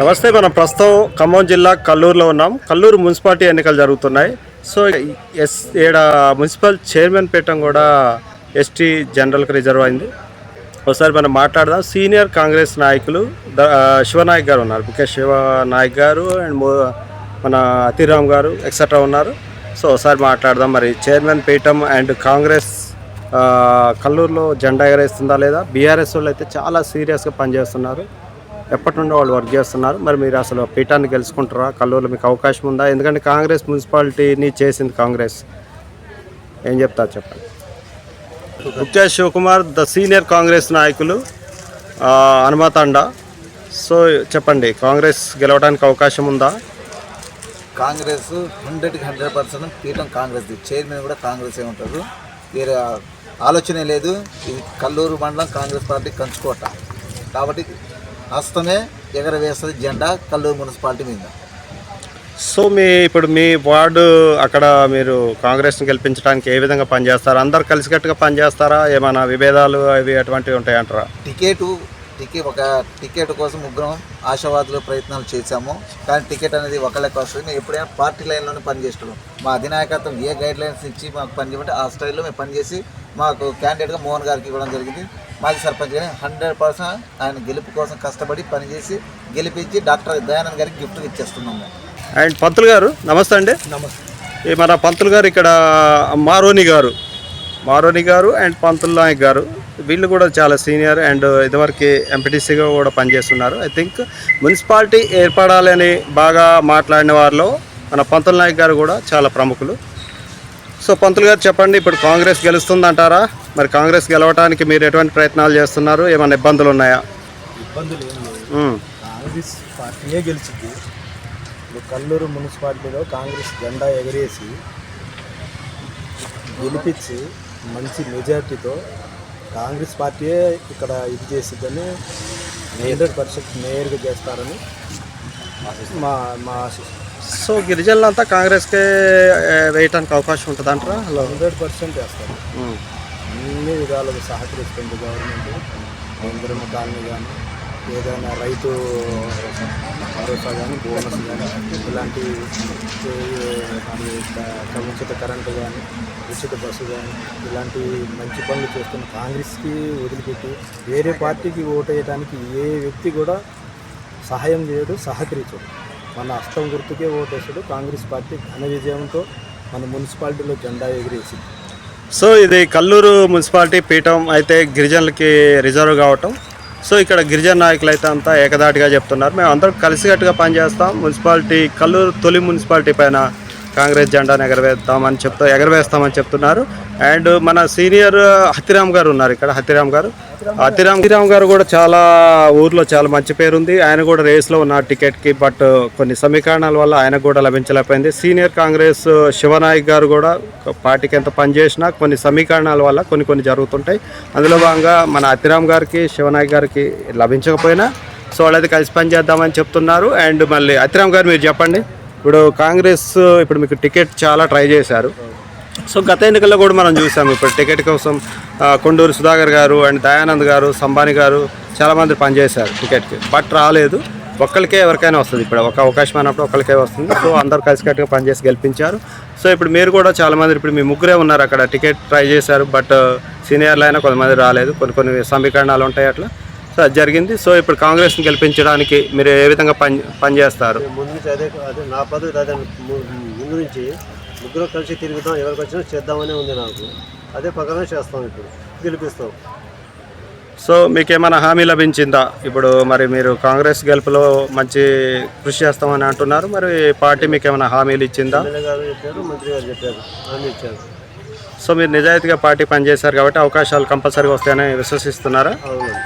నమస్తే మనం ప్రస్తుతం ఖమ్మం జిల్లా కల్లూరులో ఉన్నాం. కల్లూరు మున్సిపాలిటీ ఎన్నికలు జరుగుతున్నాయి. సో ఎస్ ఈడ మున్సిపల్ చైర్మన్ పీఠం కూడా ఎస్టీ జనరల్కి రిజర్వ్ అయింది. ఒకసారి మనం మాట్లాడదాం. సీనియర్ కాంగ్రెస్ నాయకులు శివనాయక్ గారు ఉన్నారు. ముఖేష్ శివనాయక్ గారు అండ్ మన అతిరామ్ గారు ఎక్సెట్రా ఉన్నారు. సో ఒకసారి మాట్లాడదాం. మరి చైర్మన్ పీఠం అండ్ కాంగ్రెస్ కల్లూరులో జెండా ఎగరేస్తుందా లేదా? బీఆర్ఎస్ వాళ్ళు అయితే చాలా సీరియస్గా పనిచేస్తున్నారు. ఎప్పటి నుండో వాళ్ళు వర్క్ చేస్తున్నారు. మరి మీరు అసలు పీఠాన్ని గెలుచుకుంటారా? కల్లూరులో మీకు అవకాశం ఉందా? ఎందుకంటే కాంగ్రెస్ మున్సిపాలిటీని చేసింది కాంగ్రెస్. ఏం చెప్తారు చెప్పండి. ముఖ్య శివకుమార్ ద సీనియర్ కాంగ్రెస్ నాయకులు హనుమతండ. సో చెప్పండి కాంగ్రెస్ గెలవడానికి అవకాశం ఉందా? కాంగ్రెస్ హండ్రెడ్కి హండ్రెడ్ పర్సెంట్ పీఠం కాంగ్రెస్ చైర్మన్ కూడా కాంగ్రెస్ ఏ ఉంటారు వేరే ఆలోచనే లేదు. ఇది కల్లూరు మండలం కాంగ్రెస్ పార్టీ కంచుకోట. కాబట్టి హస్తమే ఎగరవేస్తుంది జెండా కల్లూరు మున్సిపాలిటీ మీద. సో మీ ఇప్పుడు మీ వార్డు అక్కడ మీరు కాంగ్రెస్ని గెలిపించడానికి ఏ విధంగా పనిచేస్తారు? అందరు కలిసికట్టుగా పనిచేస్తారా? ఏమైనా విభేదాలు అవి అటువంటివి ఉంటాయంటారా? టికెట్ టికెట్ ఒక టికెట్ కోసం ముగ్గురం ఆశావాదులు ప్రయత్నాలు చేశాము. కానీ టికెట్ అనేది ఒక లెక్క వస్తుంది. మేము ఎప్పుడైనా పార్టీ లైన్లోనే పనిచేస్తున్నాం మా అధినాయకత్వం ఏ గైడ్ లైన్స్ ఇచ్చి మాకు పని చేయమంటే ఆ స్టైల్లో మేము పనిచేసి మాకు క్యాండిడేట్గా మోహన్ గారికి ఇవ్వడం జరిగింది. మాజీ సర్పంచ్ గారి హండ్రెడ్ పర్సెంట్ ఆయన గెలుపు కోసం కష్టపడి పనిచేసి గెలిపించి డాక్టర్ దయానంద్ గారికి గిఫ్ట్ ఇచ్చేస్తున్నాము. అండ్ పంతులు గారు నమస్తే అండి. నమస్తే. మన పంతులు గారు ఇక్కడ మారోని గారు. మారోని గారు అండ్ పంతుల్ నాయక్ గారు. వీళ్ళు కూడా చాలా సీనియర్ అండ్ ఇదివరకు ఎంపీటీసీగా కూడా పనిచేస్తున్నారు. ఐ థింక్ మున్సిపాలిటీ ఏర్పడాలని బాగా మాట్లాడిన వారిలో మన పంతుల్ నాయక్ గారు కూడా చాలా ప్రముఖులు. సో పంతులు గారు చెప్పండి ఇప్పుడు కాంగ్రెస్ గెలుస్తుందంటారా? మరి కాంగ్రెస్ గెలవడానికి మీరు ఎటువంటి ప్రయత్నాలు చేస్తున్నారు? ఏమైనా ఇబ్బందులు ఉన్నాయా? ఇబ్బందులు కాంగ్రెస్ పార్టీయే గెలిచింది. ఇప్పుడు కల్లూరు మున్సిపాలిటీలో కాంగ్రెస్ జెండా ఎగరేసి గెలిపించి మంచి మెజార్టీతో కాంగ్రెస్ పార్టీయే ఇక్కడ ఇది చేసిద్దని హండ్రెడ్ పర్సెంట్ మేయర్గా చేస్తారని మా మా సో గిరిజనులంతా కాంగ్రెస్కే ఏ, వేయటానికి అవకాశం ఉంటుంది అంటారా హలో. హండ్రెడ్ పర్సెంట్ చేస్తారు. అన్ని విధాలుగా సహకరిస్తుంది గవర్నమెంట్ ఇంద్రమ కాలనీ కానీ ఏదైనా రైతు భరోసా కానీ బోనస్ కానీ ఇలాంటి ఉచిత కరెంటు కానీ ఉచిత బస్సు కానీ ఇలాంటి మంచి పనులు చేస్తున్న కాంగ్రెస్కి వదిలిపెట్టి వేరే పార్టీకి ఓటు వేయడానికి ఏ వ్యక్తి కూడా సహాయం చేయడు సహకరించడు. మన అష్టం గుర్తుకే ఓటేసాడు కాంగ్రెస్ పార్టీ ఘన విజయంతో మన మున్సిపాలిటీలో జెండా ఎగిరేసింది. సో ఇది కల్లూరు మున్సిపాలిటీ పీఠం అయితే గిరిజనులకి రిజర్వ్ కావటం. సో ఇక్కడ గిరిజన నాయకులు అయితే అంతా ఏకదాటిగా చెప్తున్నారు. మేము అందరం కలిసికట్టుగా పనిచేస్తాం. మున్సిపాలిటీ కల్లూరు తొలి మున్సిపాలిటీ పైన కాంగ్రెస్ జెండాను ఎగరవేస్తామని చెప్తా ఎగరవేస్తామని చెప్తున్నారు. అండ్ మన సీనియర్ హతిరామ్ గారు ఉన్నారు ఇక్కడ హతిరామ్ గారు. హతిరామ్ హతిరామ్ గారు కూడా చాలా ఊర్లో చాలా మంచి పేరుంది ఆయన కూడా రేస్లో ఉన్నారు టికెట్కి బట్ కొన్ని సమీకరణాల వల్ల ఆయనకు కూడా లభించలేకపోయింది. సీనియర్ కాంగ్రెస్ శివనాయక్ గారు కూడా పార్టీకి ఎంత పనిచేసినా కొన్ని సమీకరణాల వల్ల కొన్ని కొన్ని జరుగుతుంటాయి. అందులో భాగంగా మన హతిరామ్ గారికి శివనాయక్ గారికి లభించకపోయినా సో వాళ్ళైతే కలిసి పనిచేద్దామని చెప్తున్నారు. అండ్ మళ్ళీ హతిరామ్ గారు మీరు చెప్పండి. ఇప్పుడు కాంగ్రెస్ ఇప్పుడు మీకు టికెట్ చాలా ట్రై చేశారు. సో గత ఎన్నికల్లో కూడా మనం చూసాం ఇప్పుడు టికెట్ కోసం కొండూరు సుధాకర్ గారు అండ్ దయానంద్ గారు సంబాని గారు చాలామంది పనిచేశారు టికెట్కి. బట్ రాలేదు. ఒక్కరికే ఎవరికైనా వస్తుంది ఇప్పుడు. ఒక అవకాశం అన్నప్పుడు ఒకరికే వస్తుంది. సో అందరు కలిసికట్టుగా పనిచేసి గెలిపించారు. సో ఇప్పుడు మీరు కూడా చాలామంది ఇప్పుడు మీ ముగ్గురే ఉన్నారు అక్కడ. టికెట్ ట్రై చేశారు. బట్ సీనియర్లు అయినా కొంతమంది రాలేదు. కొన్ని కొన్ని సమీకరణాలు ఉంటాయి అట్లా. సో అది జరిగింది. సో ఇప్పుడు కాంగ్రెస్ని గెలిపించడానికి మీరు ఏ విధంగా పని పనిచేస్తారు? ముందు నుంచి అదే అదే నా పద్ధతి అదే. ముందు నుంచి ముగ్గురు కలిసి తిరుగుతాం ఎవరికి వచ్చినా చేద్దామనే ఉంది నాకు. అదే ప్రకారం చేస్తాం ఇప్పుడు. గెలిపిస్తాం. సో మీకు ఏమైనా హామీ లభించిందా? ఇప్పుడు మరి మీరు కాంగ్రెస్ గెలుపులో మంచి కృషి చేస్తామని అంటున్నారు. మరి పార్టీ మీకు ఏమైనా హామీలు ఇచ్చిందా? ఎమ్మెల్యే గారు చెప్పారు మంత్రి గారు చెప్పారు హామీ ఇచ్చారు. సో మీరు నిజాయితీగా పార్టీ పనిచేశారు కాబట్టి అవకాశాలు కంపల్సరీగా వస్తాయని విశ్వసిస్తున్నారా? అవునండి.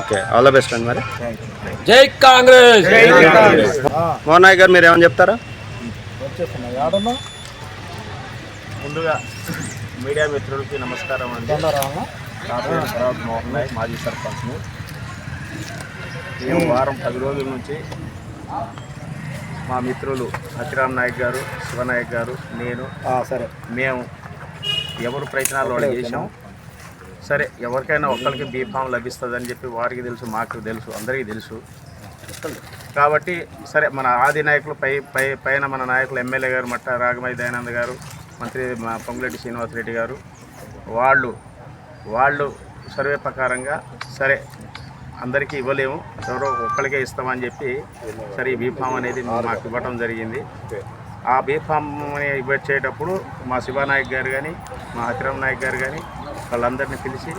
ఓకే ఆల్ ద బెస్ట్ అండి మరి. జై కాంగ్రెస్! మోహన్ నాయక్ గారు మీరు ఏమైనా చెప్తారా? వచ్చేస్తున్నా ముందుగా మీడియా మిత్రులకి నమస్కారం అండి. రామా నా పేరు తర్వాత మోహన్ నాయక్ మాజీ సర్పంచ్ని మేము వారం పది రోజుల నుంచి మా మిత్రులు అతిరామ్ నాయక్ గారు శివనాయక్ గారు నేను సరే. మేము ఎవరు ప్రయత్నాలు వాళ్ళు చేసాం సరే ఎవరికైనా ఒక్కరికి బీఫామ్ లభిస్తుందని చెప్పి వారికి తెలుసు మాకు తెలుసు అందరికీ తెలుసు. కాబట్టి సరే మన ఆది నాయకులు పై పై పైన మన నాయకులు ఎమ్మెల్యే గారు మట్ట రాగమై దయానంద్ గారు మంత్రి మా పొంగులెడ్డి శ్రీనివాసరెడ్డి గారు వాళ్ళు వాళ్ళు సర్వే ప్రకారంగా సరే అందరికీ ఇవ్వలేము ఎవరో ఒక్కరికే ఇస్తామని చెప్పి సరే ఈ బీఫామ్ అనేది మాకు ఇవ్వటం జరిగింది. ఆ బీఫామ్ ఇవ్వచ్చేటప్పుడు మా శివానాయక్ గారు కానీ మా హతిరామ్ నాయక్ గారు కానీ వాళ్ళందరినీ పిలిచి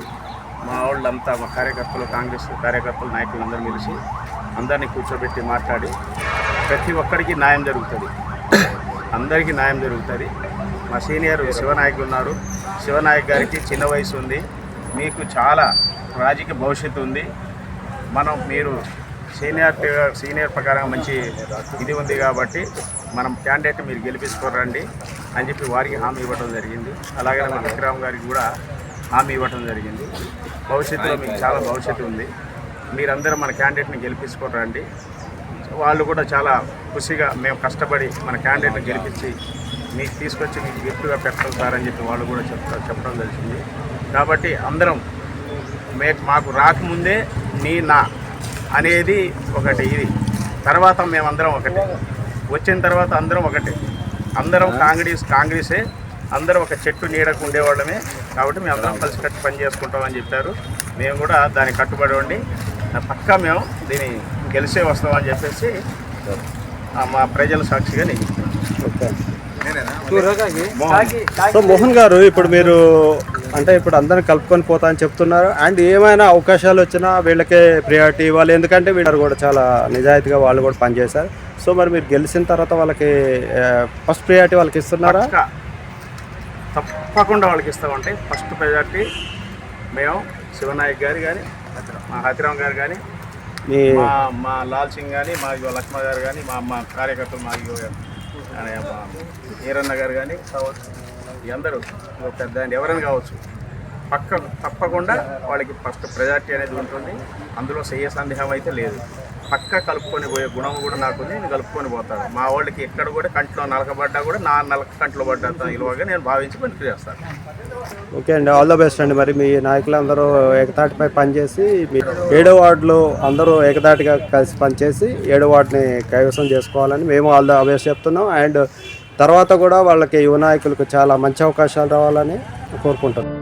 మా వాళ్ళంతా మా కార్యకర్తలు కాంగ్రెస్ కార్యకర్తలు నాయకులందరూ పిలిచి అందరినీ కూర్చోబెట్టి మాట్లాడి ప్రతి ఒక్కరికి న్యాయం జరుగుతుంది. అందరికీ న్యాయం జరుగుతుంది. మా సీనియర్ శివనాయక్ ఉన్నారు. శివనాయక్ గారికి చిన్న వయసు ఉంది. మీకు చాలా రాజకీయ భవిష్యత్తు ఉంది. మనం మీరు సీనియర్ సీనియర్ ప్రకారం మంచి ఇది ఉంది కాబట్టి మనం క్యాండిడేట్ మీరు గెలిపించుకోరండి అని చెప్పి వారికి హామీ ఇవ్వడం జరిగింది. అలాగే మన విక్రమ్ గారికి కూడా హామీ ఇవ్వడం జరిగింది. భవిష్యత్తులో మీకు చాలా భవిష్యత్తు ఉంది. మీరందరూ మన క్యాండిడేట్ని గెలిపించుకోరండి వాళ్ళు కూడా చాలా ఖుషిగా మేము కష్టపడి మన క్యాండిడేట్ని గెలిపించి మీకు తీసుకొచ్చి మీకు గిఫ్ట్గా పెట్టడం సార్ అని చెప్పి వాళ్ళు కూడా చెప్తారు చెప్పడం తెలిసింది కాబట్టి అందరం మే మాకు రాకముందే నీ నా అనేది ఒకటి ఇది. తర్వాత మేమందరం ఒకటి. వచ్చిన తర్వాత అందరం ఒకటి. అందరం కాంగ్రెస్ కాంగ్రెసే. అందరం ఒక చెట్టు నీడకు ఉండేవాళ్ళమే. కాబట్టి మేము అందరం కలిసి కట్టి పని చేసుకుంటామని చెప్పారు. మేము కూడా దానికి కట్టుబడి ఉండి పక్కా మేము దీన్ని గెలిసే వస్తామని చెప్పేసి మా ప్రజల సాక్షిగా నేను సో మోహన్ గారు ఇప్పుడు మీరు అంటే ఇప్పుడు అందరిని కలుపుకొని పోతా అని చెప్తున్నారు. అండ్ ఏమైనా అవకాశాలు వచ్చినా వీళ్ళకే ప్రియారిటీ ఇవ్వాలి. ఎందుకంటే వీళ్ళు కూడా చాలా నిజాయితీగా వాళ్ళు కూడా పనిచేశారు. సో మరి మీరు గెలిచిన తర్వాత వాళ్ళకి ఫస్ట్ ప్రియారిటీ వాళ్ళకి ఇస్తున్నారా? తప్పకుండా వాళ్ళకి ఇస్తామంటే ఫస్ట్ ప్రయారిటీ మేము శివనాయక్ గారు కానీ మా హతిరామ్ గారు కానీ మీ లాల్ సింగ్ కానీ మా లక్ష్మ గారు కానీ మా మా కార్యకర్తలు మా ఈరన్న గారు కానీ కావచ్చు అందరూ పెద్ద ఎవరైనా కావచ్చు పక్క తప్పకుండా వాళ్ళకి ఫస్ట్ ప్రయారిటీ అనేది ఉంటుంది. అందులో సయ్య సందేహం అయితే లేదు. పక్క కలుపుకొని పోయే గుణం కూడా నాకు నేను కలుపుకొని పోతాను. మా వాళ్ళకి ఎక్కడ కూడా కంట్లో నలకబడ్డా కూడా నా నలక కంట్లో పడ్డా విలువగా నేను భావించి పనికి చేస్తాను. ఓకే అండి. ఆల్ ద బెస్ట్ అండి. మరి మీ నాయకులందరూ ఏకతాటిపై పనిచేసి మీ ఏడో వార్డులో అందరూ ఏకతాటిగా కలిసి పనిచేసి ఏడో వార్డుని కైవసం చేసుకోవాలని మేము ఆల్ ద బెస్ట్ చెప్తున్నాం. అండ్ తర్వాత కూడా వాళ్ళకి యువ నాయకులకు చాలా మంచి అవకాశాలు రావాలని కోరుకుంటున్నాం.